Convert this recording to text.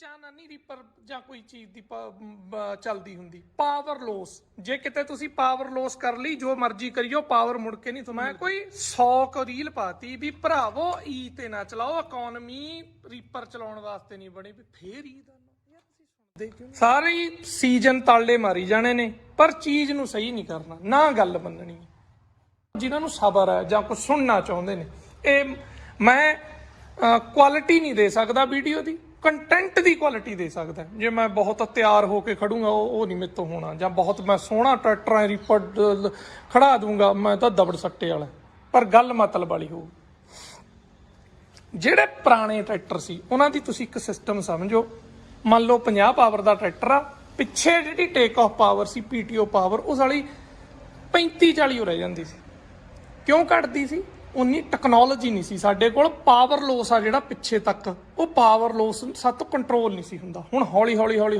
ਉੱਚਾ ਨਾ ਨਹੀਂ ਰੀਪਰ ਜਾਂ ਕੋਈ ਚੀਜ਼ ਦੀ ਚੱਲਦੀ ਹੁੰਦੀ। ਪਾਵਰ ਲੋਸ ਜੇ ਕਿਤੇ ਤੁਸੀਂ ਪਾਵਰ ਲੋਸ ਕਰ ਲਈ ਜੋ ਮਰਜ਼ੀ ਕਰਿਓ ਪਾਵਰ ਮੁੜ ਕੇ ਨਹੀਂ ਤੁਮੇ ਕੋਈ 100 ਕੁ ਰੀਲ ਪਾਤੀ ਵੀ ਭਰਾਵੋ ਈ ਤੇ ਨਾ ਚਲਾਓ ਇਕਨੋਮੀ ਰੀਪਰ ਚਲਾਉਣ ਵਾਸਤੇ ਨਹੀਂ ਬਣੀ ਵੀ ਫੇਰ ਈ ਦਾ? ਸਾਰੇ ਸੀਜ਼ਨ ਤਾਲੇ ਮਾਰੀ ਜਾਣੇ ਨੇ ਪਰ ਚੀਜ਼ ਨੂੰ ਸਹੀ ਨਹੀਂ ਕਰਨਾ ਨਾ ਗੱਲ ਮੰਨਣੀ। ਜਿਨ੍ਹਾਂ ਨੂੰ ਸਬਰ ਹੈ ਜਾਂ ਕੁਝ ਸੁਣਨਾ ਚਾਹੁੰਦੇ ਨੇ। ਇਹ ਮੈਂ ਕੁਆਲਿਟੀ ਨਹੀਂ ਦੇ ਸਕਦਾ ਵੀਡੀਓ ਦੀ ਕੰਟੈਂਟ ਦੀ ਕੁਆਲਿਟੀ ਦੇ ਸਕਦਾ। ਜੇ ਮੈਂ ਬਹੁਤ ਤਿਆਰ ਹੋ ਕੇ ਖੜੂੰਗਾ, ਉਹ ਉਹ ਨਹੀਂ ਮੇਰੇ ਤੋਂ ਹੋਣਾ। ਜਾਂ ਬਹੁਤ ਮੈਂ ਸੋਹਣਾ ਟਰੈਕਟਰਾਂ ਰਿਪੜ ਖੜਾ ਦੂੰਗਾ, ਮੈਂ ਤਾਂ ਦਬੜ ਸੱਟੇ ਵਾਲਾ। ਪਰ ਗੱਲ ਮਤਲਬ ਵਾਲੀ ਹੋਊ। ਜਿਹੜੇ ਪੁਰਾਣੇ ਟਰੈਕਟਰ ਸੀ, ਉਹਨਾਂ ਦੀ ਤੁਸੀਂ ਇੱਕ ਸਿਸਟਮ ਸਮਝੋ। ਮੰਨ ਲਓ 50 ਪਾਵਰ ਦਾ ਟਰੈਕਟਰ ਆ, ਪਿੱਛੇ ਜਿਹੜੀ ਟੇਕ ਆਫ ਪਾਵਰ ਸੀ ਪੀਟੀਓ ਪਾਵਰ ਉਸ ਵਾਲੀ 35 40 ਹੋ ਰਹਿ ਜਾਂਦੀ ਸੀ। ਕਿਉਂ ਘਟਦੀ ਸੀ? ਉਨੀ ਟੈਕਨੋਲੋਜੀ ਨਹੀਂ ਸੀ ਸਾਡੇ ਕੋਲ ਪਾਵਰ ਲੋਸ ਆ ਜਿਹੜਾ ਪਿੱਛੇ ਤੱਕ। ਉਹ ਪਾਵਰ ਲੋਸ ਸਾਤੋਂ ਕੰਟਰੋਲ ਨਹੀਂ ਸੀ ਹੁੰਦਾ। ਹੁਣ ਹੌਲੀ ਹੌਲੀ ਹੌਲੀ